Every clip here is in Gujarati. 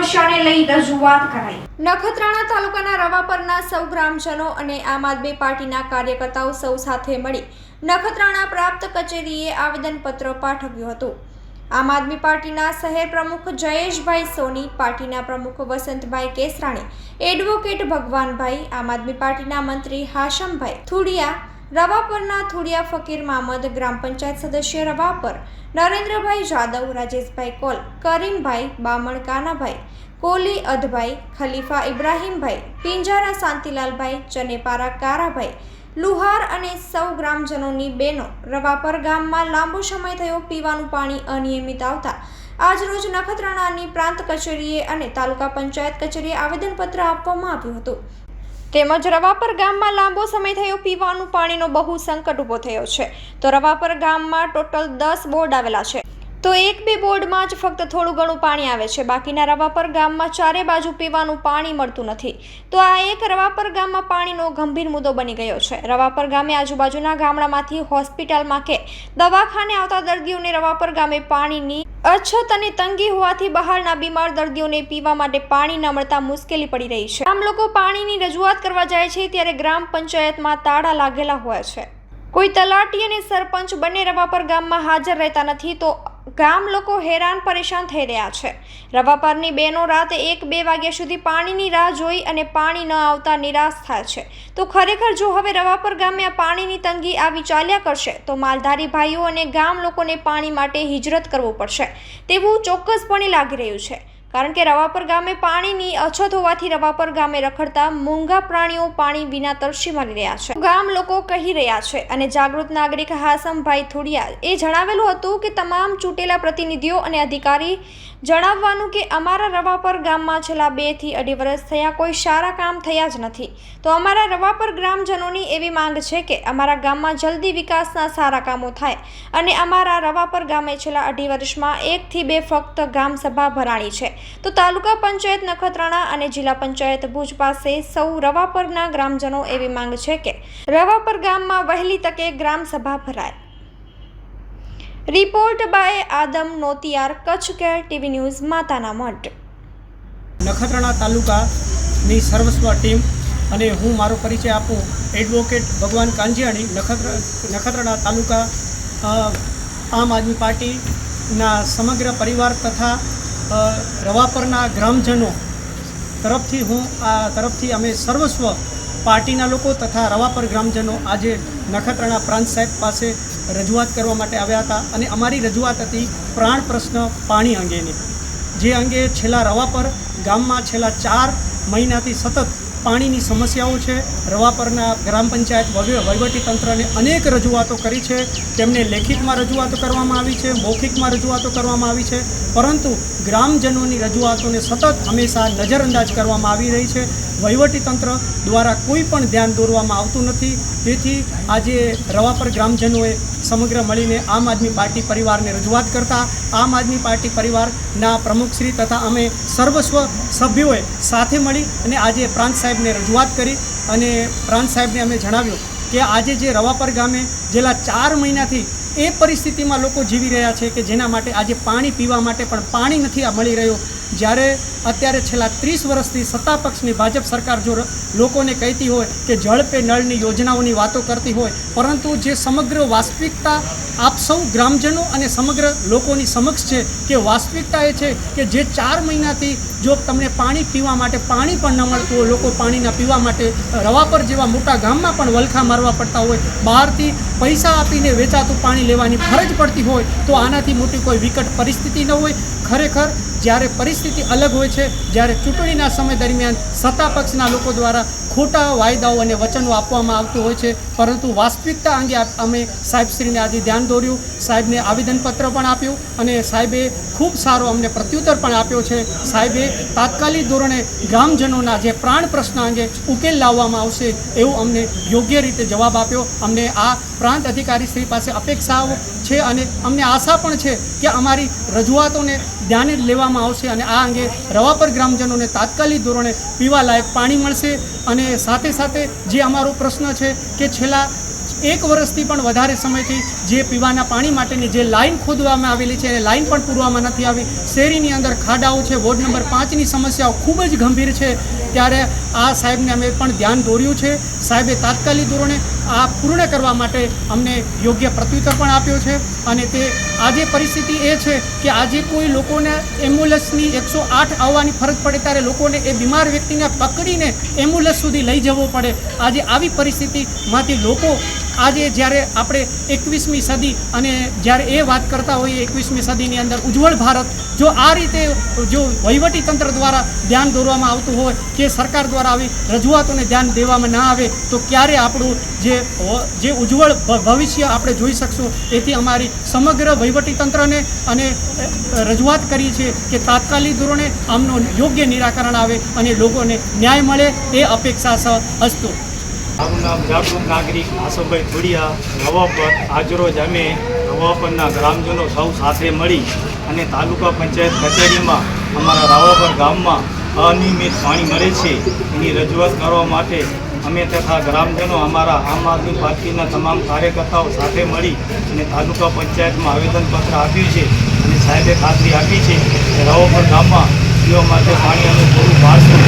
સમસ્યાને લઈ રજૂઆત કરાઈ. નખત્રાણા તાલુકાના રવાપરના સૌ ગ્રામજનો અને આમ આદમી પાર્ટીના કાર્યકર્તાઓ સૌ સાથે મળી નખત્રાણા પ્રાપ્ત કચેરીએ આવેદનપત્ર પાઠવ્યું હતું. આમ આદમી પાર્ટીના શહેર પ્રમુખ જયેશભાઈ સોની, પાર્ટીના પ્રમુખ વસંતભાઈ કેસરાણી, એડવોકેટ ભગવાનભાઈ, આમ આદમી પાર્ટીના મંત્રી હાશમભાઈ થુડિયા રવાપરના થુડિયા ફકીર મામદ, ગ્રામ પંચાયત સદસ્ય રવાપર નરેન્દ્રભાઈ જાદવ, રાજેશભાઈ કોલ, કરીમભાઈ બામણ કાનાભાઈ કોલી અધભાઈ, ખલીફા ઇબ્રાહીમભાઈ, પિંજારા શાંતિલાલભાઈ, ચનેપારા કારાભાઈ, લુહાર અને સૌ ગ્રામજનોની બહેનો રવાપર ગામમાં લાંબો સમય થયો પીવાનું પાણી અનિયમિત આવતા. આજરોજ નખત્રાણાની પ્રાંત કચેરીએ અને તાલુકા પંચાયત કચેરીએ આવેદનપત્ર આપવામાં આવ્યું હતું. તેમજ રવાપર ગામમાં લાંબો સમય થયો પીવાનું પાણીનો બહુ સંકટ ઊભો થયો છે. તો રવાપર ગામમાં ટોટલ દસ બોર્ડ આવેલા છે. તો એક બે બોર્ડમાં જ ફક્ત થોડું ઘણું પાણી આવે છે. બાકીના રવાપર ગામમાં ચારે બાજુ પીવાનું પાણી મળતું નથી. તો આ એક રવાપર ગામમાં પાણીનો ગંભીર મુદ્દો બની ગયો છે. રવાપર ગામે આજુબાજુના ગામડામાંથી હોસ્પિટલમાં કે દવાખાને આવતા દર્દીઓને રવાપર ગામે પાણીની અછત અને તંગી હોવાથી બહારના બીમાર દર્દીઓને પીવા માટે પાણી ન મળતા મુશ્કેલી પડી રહી છે. આમ લોકો પાણીની રજૂઆત કરવા જાય છે ત્યારે ગ્રામ પંચાયતમાં તાળા લાગેલા હોય છે. કોઈ તલાટી અને સરપંચ બંને રવાપર ગામમાં હાજર રહેતા નથી તો ગામ લોકો હેરાન પરેશાન થઈ રહ્યા છે. રવાપરની બહેનો રાતે એક બે વાગ્યા સુધી પાણીની રાહ જોઈ અને પાણી ન આવતા નિરાશ થાય છે. તો ખરેખર જો હવે રવાપર ગામે આ પાણીની તંગી આવી ચાલ્યા કરશે, તો માલધારી ભાઈઓ અને ગામ લોકોને પાણી માટે હિજરત કરવું પડશે. તેવું ચોક્કસપણે લાગી રહ્યું છે. કારણ કે રવાપર ગામે પાણીની અછત હોવાથી રવાપર ગામે રખડતા મોંઘા પ્રાણીઓ પાણી વિના તરસી મારી રહ્યા છે. ગામ લોકો કહી રહ્યા છે અને જાગૃત નાગરિક હાસમભાઈ થોડિયા એ જણાવેલું હતું કે તમામ ચૂંટેલા પ્રતિનિધિઓ અને અધિકારી જણાવવાનું કે અમારા રવાપર ગામમાં છેલ્લા બેથી અઢી વર્ષ થયા કોઈ સારા કામ થયા જ નથી. તો અમારા રવાપર ગ્રામજનોની એવી માંગ છે કે અમારા ગામમાં જલ્દી વિકાસના સારા કામો થાય અને અમારા રવાપર ગામે છેલ્લા અઢી વર્ષમાં એકથી બે ફક્ત ગામ સભા ભરાણી છે. તો તાલુકા પંચાયત નખત્રાણા અને જિલ્લા પંચાયત ભુજ પાસે સૌ રવાપરના ગ્રામજનો એવી માંગ છે કે રવાપર ગામમાં વહેલી તકે ગ્રામ સભા ભરાય. Report by Adam Notiyar, Kutch care TV news, માતાના મઠ. નખત્રાણા તાલુકાની સર્વસ્વ ટીમ અને હું મારો પરિચય આપું. એડવોકેટ ભગવાન કાંજીયાણી નખત્ર, નખત્રાણા તાલુકા આમ આદમી પાર્ટીના સમગ્ર પરિવાર તથા રવાપરના ગ્રામજનો તરફથી હું આ, તરફથી અમે સર્વસ્વ પાર્ટીના લોકો તથા રવાપર ગ્રામજનો આજે નખત્રાણા પ્રાંત સાહેબ પાસે રજૂઆત કરવા માટે આવ્યા હતા અને અમારી રજૂઆત હતી પ્રાણ પ્રશ્ન પાણી અંગેની. જે અંગે છેલ્લા રવાપર ગામમાં છેલ્લા ચાર મહિનાથી સતત પાણીની સમસ્યાઓ છે. રવાપરના ગ્રામ પંચાયત વહીવટીતંત્રને વહીવટી તંત્રને અનેક રજૂઆતો કરી છે. તેમને લેખિતમાં રજૂઆતો કરવામાં આવી છે, મૌખિકમાં રજૂઆતો કરવામાં આવી છે. પરંતુ ગ્રામજનોની રજૂઆતોને સતત હંમેશા નજરઅંદાજ કરવામાં આવી રહી છે. વહીવટી તંત્ર દ્વારા કોઈ પણ ધ્યાન દોરવામાં આવતું નથી. તેથી આજે રવાપર ગ્રામજનોએ સમગ્ર મળીને આમ આદમી પાર્ટી પરિવારને રજૂઆત કરતા આમ આદમી પાર્ટી પરિવારના પ્રમુખશ્રી તથા અમે સર્વસ્વ સભ્યોએ સાથે મળી અને આજે પ્રાંત સાહેબને રજૂઆત કરી અને પ્રાંત સાહેબને અમે જણાવ્યું કે આજે જે રવાપર ગામે છેલ્લા ચાર મહિનાથી એ પરિસ્થિતિમાં લોકો જીવી રહ્યા છે કે જેના માટે આજે પાણી પીવા માટે પણ પાણી નથી મળી રહ્યું. જ્યારે અત્યારે છેલ્લા ત્રીસ વર્ષથી સત્તા પક્ષની ભાજપ સરકાર જો લોકોને કહેતી હોય કે જળ પે નળની યોજનાઓની વાતો કરતી હોય, પરંતુ જે સમગ્ર વાસ્તવિકતા આપ સૌ ગ્રામજનો અને સમગ્ર લોકોની સમક્ષ છે કે વાસ્તવિકતા એ છે કે જે ચાર મહિનાથી જો તમને પાણી પીવા માટે પાણી પણ ન મળતું હોય, લોકો પાણીના પીવા માટે રવાપર જેવા મોટા ગામમાં પણ વલખા મારવા પડતા હોય, બહારથી પૈસા આપીને વેચાતું પાણી લેવાની ફરજ પડતી હોય, તો આનાથી મોટી કોઈ વિકટ પરિસ્થિતિ ન હોય. ખરેખર, જ્યારે પરિસ્થિતિ અલગ હોય છે, જ્યારે ચૂંટણીના સમય દરમિયાન સત્તા પક્ષના લોકો દ્વારા ખોટા વાયદાઓ અને વચનો આપવામાં આવતું હોય છે. પરંતુ વાસ્તવિકતા અંગે અમે સાહેબશ્રીને આજે ધ્યાન દોર્યું. સાહેબને આવેદનપત્ર પણ આપ્યું અને સાહેબે ખૂબ સારો અમને પ્રત્યુત્તર પણ આપ્યો છે. સાહેબે તાત્કાલિક ધોરણે ગ્રામજનોના જે પ્રાણ પ્રશ્ન અંગે ઉકેલ લાવવામાં આવશે એવું અમને યોગ્ય રીતે જવાબ આપ્યો. અમને આ પ્રાંત અધિકારી શ્રી પાસે અપેક્ષાઓ છે અને અમને આશા પણ છે કે અમારી રજૂઆતોને ધ્યાને જ લેવામાં આવશે અને આ અંગે રવાપર ગ્રામજનોને તાત્કાલિક ધોરણે પીવા લાયક પાણી મળશે અને સાથે સાથે જે અમારો પ્રશ્ન છે કે છેલ્લા એક વર્ષથી પણ વધારે સમયથી જે પીવાના પાણી માટેની જે લાઇન ખોદવામાં આવેલી છે એ લાઇન પણ પૂરવામાં નથી આવી. શેરીની અંદર ખાડાઓ છે, વોર્ડ નંબર પાંચની સમસ્યાઓ ખૂબ જ ગંભીર છે. ત્યારે આ સાહેબને અમે પણ ધ્યાન દોર્યું છે. સાહેબે તાત્કાલિક ધોરણે આ પૂર્ણ કરવા માટે અમને યોગ્ય પ્રત્યુત્તર પણ આપ્યો છે અને તે આજે પરિસ્થિતિ એ છે કે આજે કોઈ લોકોને એમ્બ્યુલન્સની એકસો આઠ આવવાની ફરજ પડે ત્યારે લોકોને એ બીમાર વ્યક્તિને પકડીને એમ્બ્યુલન્સ સુધી લઈ જવો પડે. આજે આવી પરિસ્થિતિમાંથી લોકો આજે જ્યારે આપણે એકવીસમી સદી અને જ્યારે એ વાત કરતા હોઈએ એકવીસમી સદીની અંદર ઉજ્જવળ ભારત, જો આ રીતે જો વહીવટી તંત્ર દ્વારા ધ્યાન દોરવામાં આવતું હોય કે સરકાર દ્વારા આવી રજૂઆતોને ધ્યાન દેવામાં ના આવે, તો ક્યારે આપણું જે જે ઉજ્જવળ ભવિષ્ય આપણે જોઈ શકશું, એથી અમારી સમગ્ર વહીવટી તંત્રને અને રજૂઆત કરી છે કે તાત્કાલિક ધોરણે આમનું યોગ્ય નિરાકરણ આવે અને લોકોને ન્યાય મળે એ અપેક્ષા સહ અસ્તુ મારું નામ જાગૃત નાગરિક આસમભાઈ ધોડિયા નવાપર આજરોજ અમે નવાપરના ગ્રામજનો સૌ સાથે મળી અને તાલુકા પંચાયત કચેરીમાં અમારા રાવાપર ગામમાં અનિયમિત પાણી મળે છે. એની રજૂઆત કરવા માટે અમે તથા ગ્રામજનો અમારા આમ આદમી પાર્ટીના તમામ કાર્યકર્તાઓ સાથે મળી અને તાલુકા પંચાયતમાં આવેદનપત્ર આપ્યું છે અને સાહેબે ખાતરી આપી છે કે રાવાપર ગામમાં પીવા માટે પાણી અમે પૂરું પાડશું.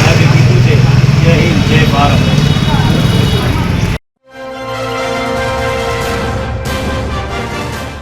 સાહેબે કીધું